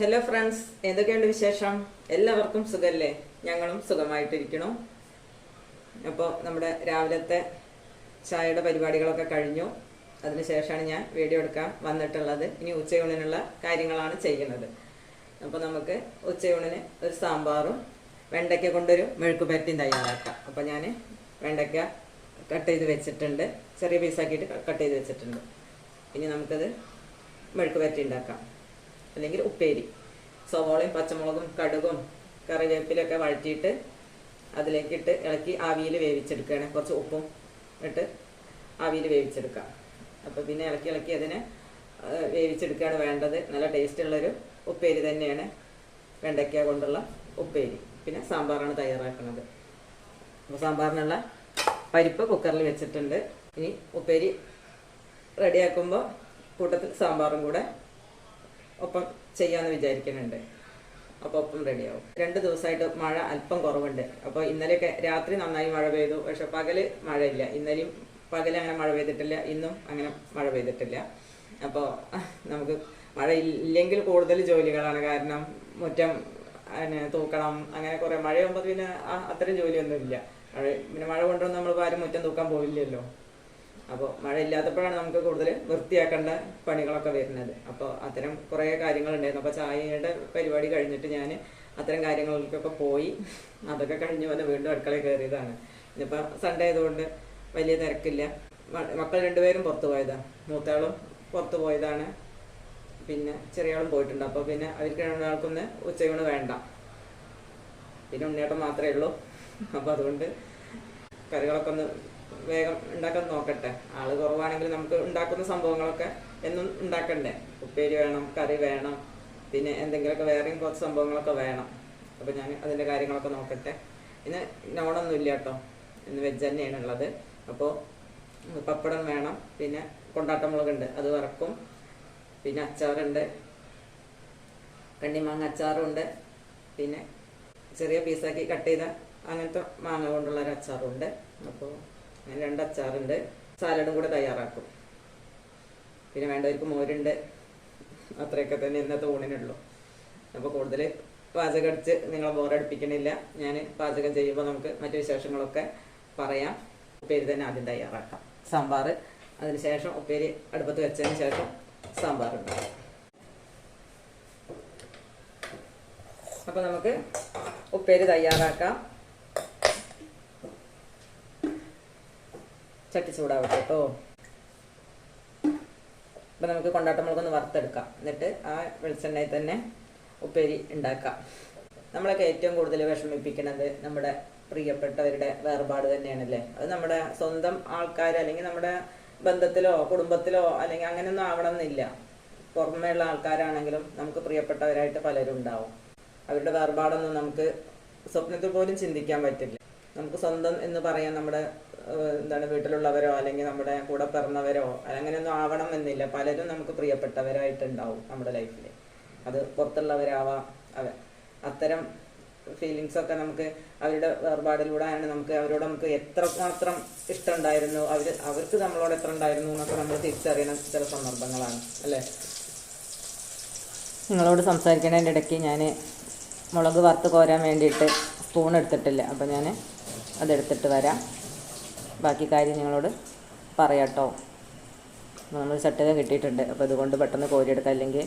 Hello friends എന്തൊക്കെയുണ്ട് വിശേഷം? എല്ലാവർക്കും സുഖമല്ലേ ഞങ്ങളും സുഖമായിട്ടിരിക്കണു അപ്പോൾ നമ്മുടെ രാവിലത്തെ ചായയുടെ പരിപാടികളൊക്കെ കഴിഞ്ഞു. അതിനുശേഷമാണ് ഞാൻ വീഡിയോ എടുക്കാൻ വന്നിട്ടുള്ളത്. ഇനി ഉച്ചയൂണിനുള്ള കാര്യങ്ങളാണ് ചെയ്യുന്നത്. അപ്പോൾ നമുക്ക് ഉച്ചയൂണിന് ഒരു സാമ്പാറും വെണ്ടയ്ക്ക കൊണ്ടൊരു മെഴുക്ക് പരത്തിയും തയ്യാറാക്കാം. അപ്പോൾ ഞാൻ വെണ്ടയ്ക്ക കട്ട് ചെയ്ത് വെച്ചിട്ടുണ്ട്. ചെറിയ പീസാക്കിയിട്ട് കട്ട് ചെയ്ത് വെച്ചിട്ടുണ്ട്. ഇനി നമുക്കത് മെഴുക്ക് പരത്തി ഉണ്ടാക്കാം. അല്ലെങ്കിൽ ഉപ്പേരി. സവോളയും പച്ചമുളകും കടുകും കറിവേപ്പിലൊക്കെ വഴറ്റിയിട്ട് അതിലേക്കിട്ട് ഇളക്കി ആവിയിൽ വേവിച്ചെടുക്കുകയാണ്. കുറച്ച് ഉപ്പും ഇട്ട് ആവിയിൽ വേവിച്ചെടുക്കാം. അപ്പോൾ പിന്നെ ഇളക്കി ഇളക്കി അതിനെ വേവിച്ചെടുക്കുകയാണ് വേണ്ടത്. നല്ല ടേസ്റ്റ് ഉള്ളൊരു ഉപ്പേരി തന്നെയാണ് വെണ്ടയ്ക്ക കൊണ്ടുള്ള ഉപ്പേരി. പിന്നെ സാമ്പാറാണ് തയ്യാറാക്കുന്നത്. അപ്പോൾ സാമ്പാറിനുള്ള പരിപ്പ് കുക്കറിൽ വെച്ചിട്ടുണ്ട്. ഇനി ഉപ്പേരി റെഡിയാക്കുമ്പോൾ കൂട്ടത്തിൽ സാമ്പാറും കൂടെ ഒപ്പം ചെയ്യാമെന്ന് വിചാരിക്കുന്നുണ്ട്. അപ്പോൾ ഒപ്പം റെഡിയാവും രണ്ട് ദിവസമായിട്ട് മഴ അല്പം കുറവുണ്ട്. അപ്പോൾ ഇന്നലെയൊക്കെ രാത്രി നന്നായി മഴ പെയ്തു. പക്ഷെ പകൽ മഴയില്ല. ഇന്നലെയും പകൽ അങ്ങനെ മഴ പെയ്തിട്ടില്ല. ഇന്നും അങ്ങനെ മഴ പെയ്തിട്ടില്ല. അപ്പോൾ നമുക്ക് മഴ ഇല്ലെങ്കിൽ കൂടുതൽ ജോലികളാണ് കാരണം മുറ്റം പിന്നെ തൂക്കണം അങ്ങനെ കുറേ മഴയാകുമ്പോൾ പിന്നെ അത്രയും ജോലിയൊന്നുമില്ല. മഴ പിന്നെ മഴ കൊണ്ടുവന്ന് നമ്മൾ ആരും മുറ്റം തൂക്കാൻ പോയില്ലല്ലോ അപ്പോൾ മഴ ഇല്ലാത്തപ്പോഴാണ് നമുക്ക് കൂടുതൽ വൃത്തിയാക്കേണ്ട പണികളൊക്കെ വരുന്നത്. അപ്പോൾ അത്തരം കുറേ കാര്യങ്ങളുണ്ടായിരുന്നു. അപ്പോൾ ചായയുടെ പരിപാടി കഴിഞ്ഞിട്ട് ഞാൻ അത്തരം കാര്യങ്ങൾക്കൊക്കെ പോയി. അതൊക്കെ കഴിഞ്ഞ് വന്ന് വീണ്ടും അടുക്കളയിൽ കയറിയതാണ്. ഇന്നിപ്പോൾ സൺഡേ ആയതുകൊണ്ട് വലിയ തിരക്കില്ല. മക്കൾ രണ്ടുപേരും പുറത്തു പോയതാണ് മൂത്താളും പുറത്തു പോയതാണ്. പിന്നെ ചെറിയാളും പോയിട്ടുണ്ട്. അപ്പോൾ പിന്നെ അവർക്ക് രണ്ടാൾക്കൊന്ന് ഉച്ചയൂണ് വേണ്ട. പിന്നെ ഉണ്ണിയേട്ടം മാത്രമേ ഉള്ളൂ. അപ്പോൾ അതുകൊണ്ട് കറികളൊക്കെ ഒന്ന് വേഗം ഉണ്ടാക്കാൻ നോക്കട്ടെ. ആൾ കുറവാണെങ്കിൽ നമുക്ക് ഉണ്ടാക്കുന്ന സംഭവങ്ങളൊക്കെ എന്നും ഉണ്ടാക്കണ്ടേ? ഉപ്പേരി വേണം കറി വേണം പിന്നെ എന്തെങ്കിലുമൊക്കെ വേറെയും കുറച്ച് സംഭവങ്ങളൊക്കെ വേണം. അപ്പോൾ ഞാൻ അതിന്റെ കാര്യങ്ങളൊക്കെ നോക്കട്ടെ. ഇന്ന് നോണൊന്നും ഇല്ല കേട്ടോ. ഇന്ന് വെജ് തന്നെയാണ് ഉള്ളത്. അപ്പോൾ പപ്പടം വേണം പിന്നെ കൊണ്ടാട്ടമുളകുണ്ട് അത് വറക്കും. പിന്നെ അച്ചാറുണ്ട് കണ്ണിമാങ്ങ അച്ചാറുണ്ട് പിന്നെ ചെറിയ പീസാക്കി കട്ട് ചെയ്ത അങ്ങനത്തെ മാങ്ങ കൊണ്ടുള്ള ഒരു അച്ചാറുണ്ട്. അപ്പോൾ അങ്ങനെ രണ്ട് അച്ചാറുണ്ട് സാലഡും കൂടെ തയ്യാറാക്കും. പിന്നെ വേണ്ടവർക്ക് മോരുണ്ട്. അത്രയൊക്കെ തന്നെ ഇന്നത്തെ ഊണിനുള്ളൂ അപ്പോൾ കൂടുതൽ പാചകം അടിച്ച് നിങ്ങളെ ബോറടിപ്പിക്കണില്ല. ഞാൻ പാചകം ചെയ്യുമ്പോൾ നമുക്ക് മറ്റു വിശേഷങ്ങളൊക്കെ പറയാം. ഉപ്പേരി തന്നെ ആദ്യം തയ്യാറാക്കാം. സാമ്പാർ അതിനുശേഷം ഉപ്പേരി അടുപ്പത്ത് വെച്ചതിന് ശേഷം സാമ്പാർ ഉണ്ടാക്കാം. അപ്പോൾ നമുക്ക് ഉപ്പേരി തയ്യാറാക്കാം. ചട്ടി ചൂടാവട്ടെ കേട്ടോ. അപ്പം നമുക്ക് കൊണ്ടാട്ടമുളകൊന്ന് വറുത്തെടുക്കാം. എന്നിട്ട് ആ വെളിച്ചെണ്ണയിൽ തന്നെ ഉപ്പേരി ഉണ്ടാക്കാം. നമ്മളൊക്കെ ഏറ്റവും കൂടുതൽ വിഷമിപ്പിക്കുന്നത് നമ്മുടെ പ്രിയപ്പെട്ടവരുടെ വേർപാട് തന്നെയാണല്ലേ? അത് നമ്മുടെ സ്വന്തം ആൾക്കാർ അല്ലെങ്കിൽ നമ്മുടെ ബന്ധത്തിലോ കുടുംബത്തിലോ അല്ലെങ്കിൽ അങ്ങനെയൊന്നും ആവണം എന്നില്ല പുറമേയുള്ള ആൾക്കാരാണെങ്കിലും നമുക്ക് പ്രിയപ്പെട്ടവരായിട്ട് പലരും ഉണ്ടാവും. അവരുടെ വേർപാടൊന്നും നമുക്ക് സ്വപ്നത്തിൽ പോലും ചിന്തിക്കാൻ പറ്റില്ല. നമുക്ക് സ്വന്തം എന്ന് പറയാൻ നമ്മുടെ എന്താണ് വീട്ടിലുള്ളവരോ അല്ലെങ്കിൽ നമ്മുടെ കൂടെ പിറന്നവരോ അങ്ങനെയൊന്നും ആവണം എന്നില്ല പലരും നമുക്ക് പ്രിയപ്പെട്ടവരായിട്ടുണ്ടാവും നമ്മുടെ ലൈഫിൽ അത് പുറത്തുള്ളവരാവാം. അത്തരം ഫീലിങ്സ് ഒക്കെ നമുക്ക് അവരുടെ വേർപാടിലൂടെയാണ് നമുക്ക് അവരോട് നമുക്ക് എത്ര മാത്രം ഇഷ്ടമുണ്ടായിരുന്നു അവർ അവർക്ക് നമ്മളോട് എത്ര ഉണ്ടായിരുന്നു എന്നൊക്കെ നമ്മൾ തിരിച്ചറിയണ ചില സന്ദർഭങ്ങളാണ്. അല്ലേ? നിങ്ങളോട് സംസാരിക്കണതിന്റെ ഇടയ്ക്ക് ഞാൻ മുളക് വറുത്ത് കോരാൻ വേണ്ടിയിട്ട് സ്പൂൺ എടുത്തിട്ടില്ല. അപ്പോൾ ഞാൻ അതെടുത്തിട്ട് വരാം. ബാക്കി കാര്യം നിങ്ങളോട് പറയാട്ടോ നമ്മൾ ചട്ടകം കിട്ടിയിട്ടുണ്ട്. അപ്പോൾ ഇതുകൊണ്ട് പെട്ടെന്ന് കോരിയെടുക്കാം. അല്ലെങ്കിൽ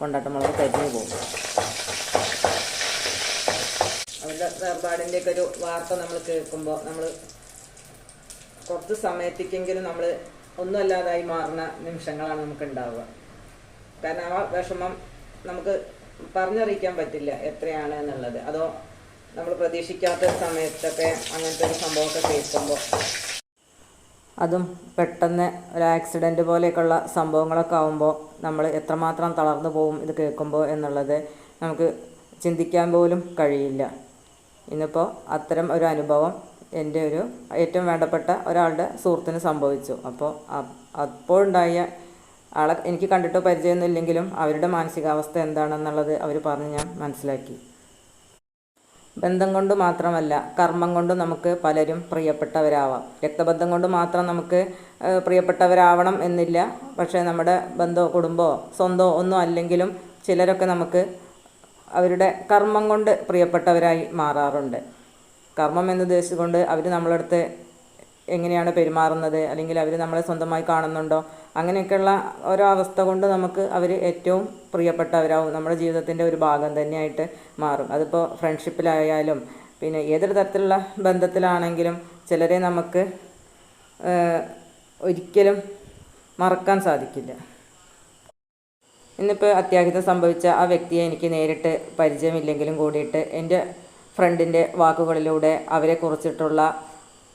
കൊണ്ടാട്ടം മുളക് കരിഞ്ഞു പോകും. അവരുടെ വേർപാടിന്റെയൊക്കെ ഒരു വാർത്ത നമ്മൾ കേൾക്കുമ്പോൾ നമ്മൾ കുറച്ച് സമയത്തേക്കെങ്കിലും നമ്മൾ ഒന്നുമല്ലാതായി മാറുന്ന നിമിഷങ്ങളാണ് നമുക്ക് ഉണ്ടാവുക കാരണം ആ വിഷമം നമുക്ക് പറഞ്ഞറിയിക്കാൻ പറ്റില്ല എത്രയാണ് എന്നുള്ളത്. അതോ നമ്മൾ പ്രതീക്ഷിക്കാത്ത സമയത്തൊക്കെ അങ്ങനത്തെ ഒരു സംഭവമൊക്കെ കേൾക്കുമ്പോൾ അതും പെട്ടെന്ന് ഒരു ആക്സിഡന്റ് പോലെയൊക്കെയുള്ള സംഭവങ്ങളൊക്കെ ആകുമ്പോൾ നമ്മൾ എത്രമാത്രം തളർന്നു പോകും ഇത് കേൾക്കുമ്പോൾ എന്നുള്ളത് നമുക്ക് ചിന്തിക്കാൻ പോലും കഴിയില്ല. ഇന്നിപ്പോൾ അത്തരം ഒരു അനുഭവം എന്റെ ഒരു ഏറ്റവും വേണ്ടപ്പെട്ട ഒരാളുടെ സുഹൃത്തിന് സംഭവിച്ചു. അപ്പോൾ അപ്പോഴുണ്ടായ ആളെ എനിക്ക് കണ്ടിട്ടോ പരിചയമൊന്നും ഇല്ലെങ്കിലും അവരുടെ മാനസികാവസ്ഥ എന്താണെന്നുള്ളത് അവർ പറഞ്ഞ് ഞാൻ മനസ്സിലാക്കി. ബന്ധം കൊണ്ട് മാത്രമല്ല കർമ്മം കൊണ്ട് നമുക്ക് പലരും പ്രിയപ്പെട്ടവരാവാം. രക്തബന്ധം കൊണ്ട് മാത്രം നമുക്ക് പ്രിയപ്പെട്ടവരാവണം എന്നില്ല. പക്ഷേ നമ്മുടെ ബന്ധമോ കുടുംബമോ സ്വന്തമോ ഒന്നും അല്ലെങ്കിലും ചിലരൊക്കെ നമുക്ക് അവരുടെ കർമ്മം കൊണ്ട് പ്രിയപ്പെട്ടവരായി മാറാറുണ്ട്. കർമ്മം എന്നുദ്ദേശിച്ചുകൊണ്ട് അവർ നമ്മളടുത്ത് എങ്ങനെയാണ് പെരുമാറുന്നത്? അല്ലെങ്കിൽ അവർ നമ്മളെ സ്വന്തമായി കാണുന്നുണ്ടോ? അങ്ങനെയൊക്കെയുള്ള ഓരോ അവസ്ഥ കൊണ്ട് നമുക്ക് അവർ ഏറ്റവും പ്രിയപ്പെട്ടവരാവും. നമ്മുടെ ജീവിതത്തിന്റെ ഒരു ഭാഗം തന്നെയായിട്ട് മാറും. അതിപ്പോൾ ഫ്രണ്ട്ഷിപ്പിലായാലും പിന്നെ ഏതൊരു തരത്തിലുള്ള ബന്ധത്തിലാണെങ്കിലും ചിലരെ നമുക്ക് ഒരിക്കലും മറക്കാൻ സാധിക്കില്ല. ഇന്നിപ്പോൾ അത്യാഹിതം സംഭവിച്ച ആ വ്യക്തിയെ എനിക്ക് നേരിട്ട് പരിചയമില്ലെങ്കിലും കൂടിയിട്ട് എന്റെ ഫ്രണ്ടിന്റെ വാക്കുകളിലൂടെ അവരെ കുറിച്ചിട്ടുള്ള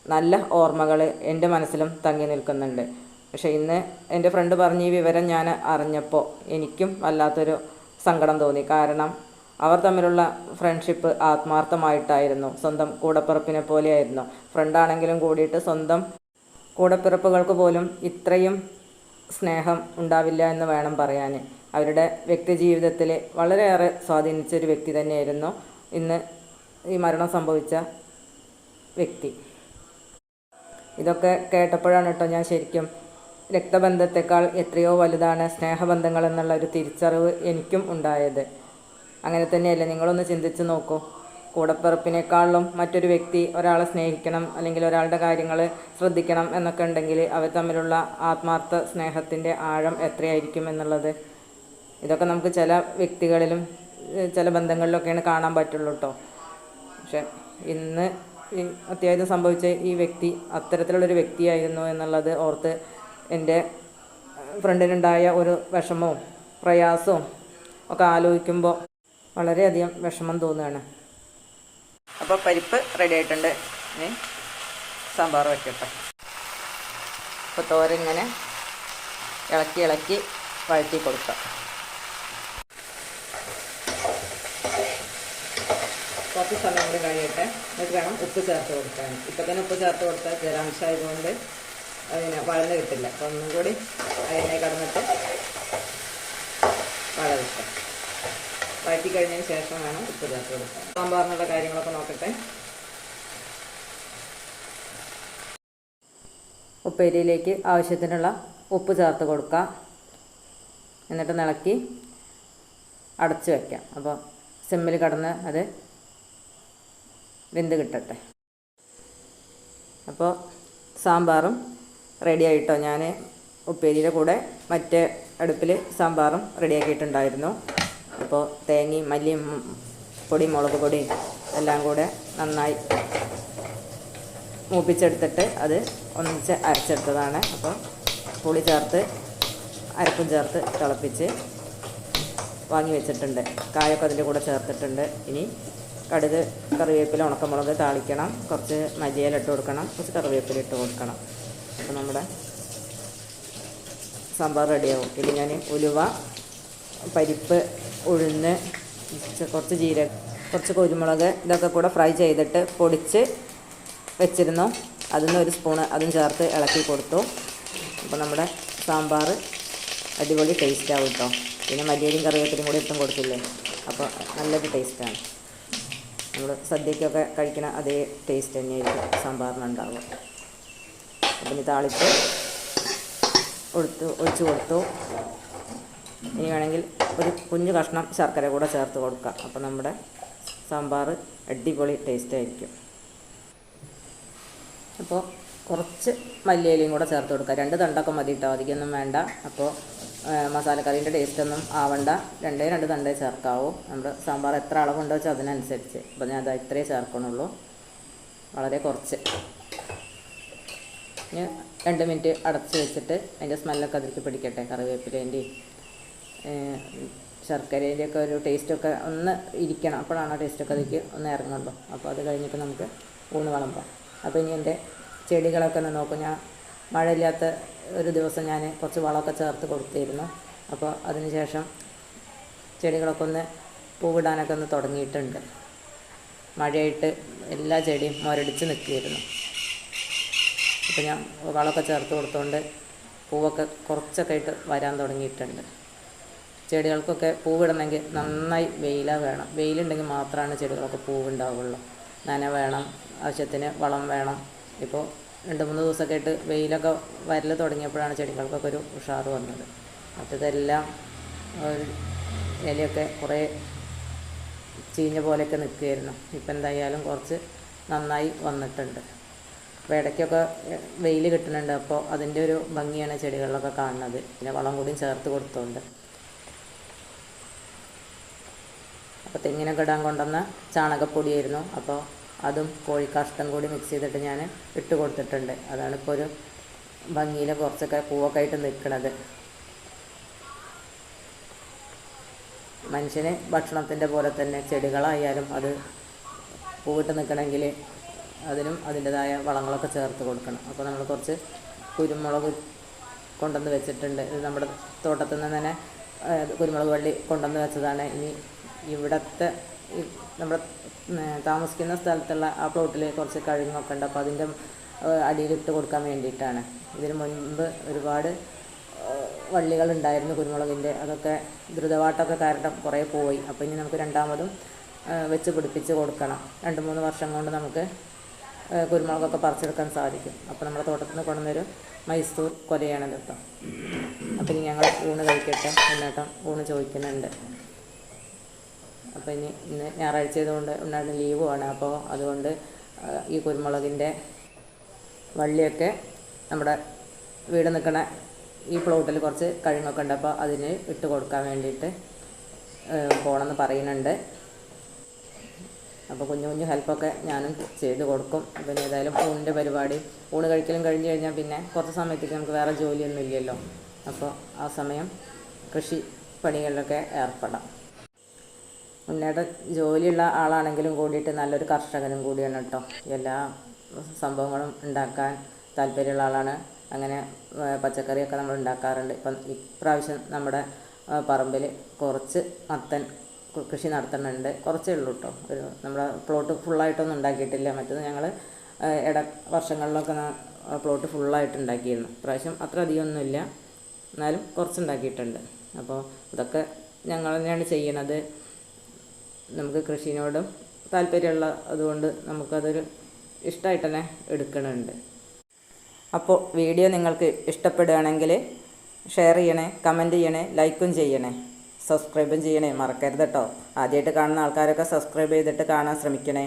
നല്ല ഓർമ്മകൾ എന്റെ മനസ്സിലും തങ്ങി നിൽക്കുന്നുണ്ട്. പക്ഷേ ഇന്ന് എന്റെ ഫ്രണ്ട് പറഞ്ഞ ഈ വിവരം ഞാൻ അറിഞ്ഞപ്പോൾ എനിക്കും വല്ലാത്തൊരു സങ്കടം തോന്നി. കാരണം അവർ തമ്മിലുള്ള ഫ്രണ്ട്ഷിപ്പ് ആത്മാർത്ഥമായിട്ടായിരുന്നു. സ്വന്തം കൂടപ്പിറപ്പിനെ പോലെയായിരുന്നു. ഫ്രണ്ടാണെങ്കിലും കൂടിയിട്ട് സ്വന്തം കൂടപ്പിറപ്പുകൾക്ക് പോലും ഇത്രയും സ്നേഹം ഉണ്ടാവില്ല എന്ന് വേണം പറയാൻ. അവരുടെ വ്യക്തി ജീവിതത്തിൽ വളരെയേറെ സ്വാധീനിച്ച ഒരു വ്യക്തി തന്നെയായിരുന്നു ഇന്ന് ഈ മരണം സംഭവിച്ച വ്യക്തി. ഇതൊക്കെ കേട്ടപ്പോഴാണ് കേട്ടോ ഞാൻ ശരിക്കും രക്തബന്ധത്തെക്കാൾ എത്രയോ വലുതാണ് സ്നേഹബന്ധങ്ങൾ എന്നുള്ള ഒരു തിരിച്ചറിവ് എനിക്കും ഉണ്ടായത്. അങ്ങനെ തന്നെയല്ലേ നിങ്ങളൊന്ന് ചിന്തിച്ച് നോക്കൂ. കൂടപ്പിറപ്പിനേക്കാളും മറ്റൊരു വ്യക്തി ഒരാളെ സ്നേഹിക്കണം അല്ലെങ്കിൽ ഒരാളുടെ കാര്യങ്ങൾ ശ്രദ്ധിക്കണം എന്നൊക്കെ ഉണ്ടെങ്കിൽ അവർ തമ്മിലുള്ള ആത്മാർത്ഥ സ്നേഹത്തിന്റെ ആഴം എത്രയായിരിക്കും എന്നുള്ളത്. ഇതൊക്കെ നമുക്ക് ചില വ്യക്തികളിലും ചില ബന്ധങ്ങളിലൊക്കെയാണ് കാണാൻ പറ്റുള്ളൂ കേട്ടോ. പക്ഷെ ഇന്ന് ഈ അത്യാഹിതം സംഭവിച്ച ഈ വ്യക്തി അത്തരത്തിലുള്ളൊരു വ്യക്തിയായിരുന്നു എന്നുള്ളത് ഓർത്ത് എന്റെ ഫ്രണ്ടിനുണ്ടായ ഒരു വിഷമവും പ്രയാസവും ഒക്കെ ആലോചിക്കുമ്പോൾ വളരെയധികം വിഷമം തോന്നുകയാണ്. അപ്പോൾ പരിപ്പ് റെഡി ആയിട്ടുണ്ട്. ഇനി സാമ്പാർ വയ്ക്കട്ടെ അപ്പോൾ തോരങ്ങനെ ഇളക്കി ഇളക്കി വഴറ്റി കൊടുക്കാം. കുറച്ച് സമയം കൂടി കഴിയട്ടെ. എന്നിട്ട് വേണം ഉപ്പ് ചേർത്ത് കൊടുക്കാൻ. ഇപ്പം തന്നെ ഉപ്പ് ചേർത്ത് കൊടുത്താൽ ജലാംശം ആയതുകൊണ്ട് അതിന് വളർന്ന് കിട്ടില്ല. അപ്പം ഒന്നും കൂടി അതിനെ കടന്നിട്ട് വഴവിട്ട് വഴറ്റി കഴിഞ്ഞതിന് ശേഷം വേണം ഉപ്പ് ചേർത്ത് കൊടുക്കാൻ. സാമ്പാറിനുള്ള കാര്യങ്ങളൊക്കെ നോക്കട്ടെ. ഉപ്പേരിയിലേക്ക് ആവശ്യത്തിനുള്ള ഉപ്പ് ചേർത്ത് കൊടുക്കുക എന്നിട്ട് നിളക്കി അടച്ച് വയ്ക്കാം അപ്പോൾ സിമ്മിൽ കടന്ന് അത് വെന്ത് കിട്ടട്ടെ. അപ്പോൾ സാമ്പാറും റെഡി ആയിട്ടോ ഞാൻ ഉപ്പേരിയുടെ കൂടെ മറ്റേ അടുപ്പിൽ സാമ്പാറും റെഡിയാക്കിയിട്ടുണ്ടായിരുന്നു അപ്പോൾ തേങ്ങയും മല്ലിയും പൊടി മുളക് പൊടിയും എല്ലാം കൂടെ നന്നായി മൂപ്പിച്ചെടുത്തിട്ട് അത് ഒന്നിച്ച് അരച്ചെടുത്തതാണ്. അപ്പോൾ പുളി ചേർത്ത് അരപ്പും ചേർത്ത് തിളപ്പിച്ച് വാങ്ങി വെച്ചിട്ടുണ്ട്. കായൊക്കെ അതിന്റെ കൂടെ ചേർത്തിട്ടുണ്ട്. ഇനി കടുക് കറിവേപ്പില ഉണക്കമുളക് താളിക്കണം. കുറച്ച് മല്ലിയില ഇട്ട് കൊടുക്കണം. കുറച്ച് കറിവേപ്പില ഇട്ട് കൊടുക്കണം. അപ്പോൾ നമ്മുടെ സാമ്പാർ റെഡിയാവും. ഇനി ഞാൻ ഉലുവ പരിപ്പ് ഉഴുന്ന് കുറച്ച് ജീരകം കുറച്ച് കുരുമുളക് ഇതൊക്കെ കൂടെ ഫ്രൈ ചെയ്തിട്ട് പൊടിച്ച് വെച്ചിരുന്നു. അതിൽ ഒരു സ്പൂണ് അതും ചേർത്ത് ഇളക്കി കൊടുത്തു. അപ്പോൾ നമ്മുടെ സാമ്പാർ അടിപൊളി ടേസ്റ്റാവും കേട്ടോ പിന്നെ മല്ലിയും കറിവേപ്പിലും കൂടി ഇട്ടും കൊടുക്കില്ലേ അപ്പോൾ നല്ലൊരു ടേസ്റ്റാണ് നമ്മൾ സദ്യക്കൊക്കെ കഴിക്കണ അതേ ടേസ്റ്റ് തന്നെയായിരിക്കും സാമ്പാറിനുണ്ടാവുക ഇനി താളിച്ച് കൊടുത്തു ഒഴിച്ചു കൊടുത്തു. ഇനി വേണമെങ്കിൽ ഒരു കുഞ്ഞു കഷ്ണം ശർക്കര കൂടെ ചേർത്ത് കൊടുക്കാം. അപ്പോൾ നമ്മുടെ സാമ്പാർ അടിപൊളി ടേസ്റ്റ് ആയിരിക്കും. അപ്പോൾ കുറച്ച് മല്ലിയിലയും കൂടെ ചേർത്ത് കൊടുക്കുക. രണ്ട് തണ്ടൊക്കെ മതി കേട്ടോ അധികമൊന്നും വേണ്ട. അപ്പോൾ മസാലക്കറീന്റെ ടേസ്റ്റ് ഒന്നും ആവണ്ട. രണ്ടേ രണ്ട് തണ്ടേ ചേർക്കാവൂ. നമ്മുടെ സാമ്പാർ എത്ര അളവുണ്ടോ വെച്ചാൽ അതിനനുസരിച്ച്. അപ്പോൾ ഞാൻ അത് ഇത്രയേ ചേർക്കണുള്ളൂ വളരെ കുറച്ച്. ഇനി രണ്ട് മിനിറ്റ് അടച്ച് വെച്ചിട്ട് അതിന്റെ സ്മെല്ലൊക്കെ അതിലേക്ക് പിടിക്കട്ടെ. കറിവേപ്പിലേന്റെയും ശർക്കരേന്റെ ഒക്കെ ഒരു ടേസ്റ്റൊക്കെ ഒന്ന് ഇരിക്കണം. അപ്പോഴാണ് ആ ടേസ്റ്റൊക്കെ അതിലേക്ക് ഒന്ന് ഇറങ്ങുള്ളൂ. അപ്പോൾ അത് കഴിഞ്ഞിട്ട് നമുക്ക് ഊണ് വിളമ്പാം അപ്പോൾ ഇനി എന്റെ ചെടികളൊക്കെ ഒന്ന് നോക്കും. ഞാൻ മഴയില്ലാത്ത ഒരു ദിവസം ഞാൻ കുറച്ച് വളമൊക്കെ ചേർത്ത് കൊടുത്തിരുന്നു. അപ്പോൾ അതിന് ശേഷം ചെടികളൊക്കെ ഒന്ന് പൂവിടാനൊക്കെ ഒന്ന് തുടങ്ങിയിട്ടുണ്ട്. മഴയായിട്ട് എല്ലാ ചെടിയും മുരടിച്ച് നിൽക്കുകയായിരുന്നു. അപ്പോൾ ഞാൻ വളമൊക്കെ ചേർത്ത് കൊടുത്തുകൊണ്ട് പൂവൊക്കെ കുറച്ചൊക്കെ ആയിട്ട് വരാൻ തുടങ്ങിയിട്ടുണ്ട്. ചെടികൾക്കൊക്കെ പൂവിടണമെങ്കിൽ നന്നായി വെയില വേണം. വെയിലുണ്ടെങ്കിൽ മാത്രമാണ് ചെടികളൊക്കെ പൂവുണ്ടാവുള്ളൂ. നന വേണം ആവശ്യത്തിന് വളം വേണം. ഇപ്പോൾ രണ്ട് മൂന്ന് ദിവസമൊക്കെ ആയിട്ട് വെയിലൊക്കെ വരൽ തുടങ്ങിയപ്പോഴാണ് ചെടികൾക്കൊക്കെ ഒരു ഉഷാറ് വന്നത്. മറ്റേതെല്ലാം ഇലയൊക്കെ കുറേ ചീഞ്ഞ പോലെയൊക്കെ നിൽക്കുകയായിരുന്നു. ഇപ്പം എന്തായാലും കുറച്ച് നന്നായി വന്നിട്ടുണ്ട്. അപ്പോൾ ഇടയ്ക്കൊക്കെ വെയിൽ കിട്ടുന്നുണ്ട്. അപ്പോൾ അതിന്റെ ഒരു ഭംഗിയാണ് ചെടികളിലൊക്കെ കാണുന്നത്. പിന്നെ വളം കൂടിയും ചേർത്ത് കൊടുത്തോണ്ട്. അപ്പോൾ തെങ്ങിനൊക്കെ ഇടാൻ കൊണ്ടുവന്ന ചാണകപ്പൊടിയായിരുന്നു. അപ്പോൾ അതും കോഴിക്കാഷ്ടം കൂടി മിക്സ് ചെയ്തിട്ട് ഞാൻ ഇട്ട് കൊടുത്തിട്ടുണ്ട്. അതാണ് ഇപ്പോൾ ഒരു ഭംഗിയിൽ കുറച്ചൊക്കെ പൂവൊക്കെ ആയിട്ട് നിൽക്കുന്നത് മനുഷ്യന് ഭക്ഷണത്തിന്റെ പോലെ തന്നെ ചെടികളായാലും അത് പൂവിട്ട് നിൽക്കണമെങ്കിൽ അതിനും അതിന്റെതായ വളങ്ങളൊക്കെ ചേർത്ത് കൊടുക്കണം. അപ്പോൾ നമ്മൾ കുറച്ച് കുരുമുളക് കൊണ്ടുവന്ന് വെച്ചിട്ടുണ്ട്. ഇത് നമ്മുടെ തോട്ടത്തിൽ നിന്ന് തന്നെ കുരുമുളക് വള്ളി കൊണ്ടുവന്ന് വെച്ചതാണ്. ഇനി ഇവിടുത്തെ നമ്മുടെ താമസിക്കുന്ന സ്ഥലത്തുള്ള ആ പ്ലോട്ടിൽ കുറച്ച് കഴുങ്ങൊക്കെ ഉണ്ട്. അപ്പോൾ അതിന്റെ അടിയിലിട്ട് കൊടുക്കാൻ വേണ്ടിയിട്ടാണ്. ഇതിന് മുൻപ് ഒരുപാട് വള്ളികൾ ഉണ്ടായിരുന്നു കുരുമുളകിന്റെ. അതൊക്കെ ദ്രുതവാട്ടമൊക്കെ കാരണം കുറേ പോയി. അപ്പോൾ ഇനി നമുക്ക് രണ്ടാമതും വെച്ച് പിടിപ്പിച്ച് കൊടുക്കണം. രണ്ട് മൂന്ന് വർഷം കൊണ്ട് നമുക്ക് കുരുമുളകൊക്കെ പറിച്ചെടുക്കാൻ സാധിക്കും. അപ്പോൾ നമ്മുടെ തോട്ടത്തിൽ നിന്ന് കൊണ്ടുവന്നൊരു മൈസൂർ കൊലയാണിത് കേട്ടോ അപ്പം ഇനി ഞങ്ങൾ ഊണ് കഴിക്കട്ടെ? ഉണ്ണേട്ടം ഊണ് ചോദിക്കുന്നുണ്ട്. അപ്പോൾ ഇനി ഇന്ന് ഞായറാഴ്ച ആയതുകൊണ്ട് ഉണ്ടായിരുന്ന ലീവുമാണ് അപ്പോൾ അതുകൊണ്ട് ഈ കുരുമുളകിന്റെ വള്ളിയൊക്കെ നമ്മുടെ വീട് നിൽക്കുന്ന ഈ പ്ലോട്ടിൽ കുറച്ച് കഴുങ്ങൊക്കെ ഉണ്ട്. അപ്പോൾ അതിന് ഇട്ട് കൊടുക്കാൻ വേണ്ടിയിട്ട് പോകണം പോകണമെന്ന് പറയുന്നുണ്ട്. അപ്പോൾ കുഞ്ഞു കുഞ്ഞു ഹെൽപ്പൊക്കെ ഞാനും ചെയ്ത് കൊടുക്കും. പിന്നെ ഏതായാലും ഊണിന്റെ പരിപാടി ഊണ് കഴിക്കലും കഴിഞ്ഞ് കഴിഞ്ഞാൽ പിന്നെ കുറച്ച് സമയത്തേക്ക് നമുക്ക് വേറെ ജോലിയൊന്നും ഇല്ലല്ലോ. അപ്പോൾ ആ സമയം കൃഷി പണികളിലൊക്കെ ഏർപ്പെടാം. ഉണ്ണയുടെ ജോലിയുള്ള ആളാണെങ്കിലും കൂടിയിട്ട് നല്ലൊരു കർഷകനും കൂടിയാണ് കേട്ടോ. എല്ലാ സംഭവങ്ങളും ഉണ്ടാക്കാൻ താല്പര്യമുള്ള ആളാണ്. അങ്ങനെ പച്ചക്കറിയൊക്കെ നമ്മൾ ഉണ്ടാക്കാറുണ്ട്. ഇപ്പം ഇപ്രാവശ്യം നമ്മുടെ പറമ്പിൽ കുറച്ച് മത്തൻ കൃഷി നടത്തുന്നുണ്ട് കുറച്ചേ ഉള്ളൂ കേട്ടോ. ഒരു നമ്മുടെ പ്ലോട്ട് ഫുള്ളായിട്ടൊന്നും ഉണ്ടാക്കിയിട്ടില്ല. മറ്റത് ഞങ്ങൾ ഇട വർഷങ്ങളിലൊക്കെ പ്ലോട്ട് ഫുള്ളായിട്ട് ഉണ്ടാക്കിയിരുന്നു. ഇപ്രാവശ്യം അത്ര അധികമൊന്നുമില്ല. എന്നാലും കുറച്ച് ഉണ്ടാക്കിയിട്ടുണ്ട് അപ്പോൾ ഇതൊക്കെ ഞങ്ങൾ തന്നെയാണ് ചെയ്യണത് നമുക്ക് കൃഷിനോടും താല്പര്യമുള്ള അതുകൊണ്ട് നമുക്കതൊരു ഇഷ്ടമായിട്ട് തന്നെ എടുക്കണുണ്ട്. അപ്പോൾ വീഡിയോ നിങ്ങൾക്ക് ഇഷ്ടപ്പെടുകയാണെങ്കിൽ ഷെയർ ചെയ്യണേ കമന്റ് ചെയ്യണേ ലൈക്കും ചെയ്യണേ. സബ്സ്ക്രൈബും ചെയ്യണേ മറക്കരുത് കേട്ടോ. ആദ്യമായിട്ട് കാണുന്ന ആൾക്കാരൊക്കെ സബ്സ്ക്രൈബ് ചെയ്തിട്ട് കാണാൻ ശ്രമിക്കണേ.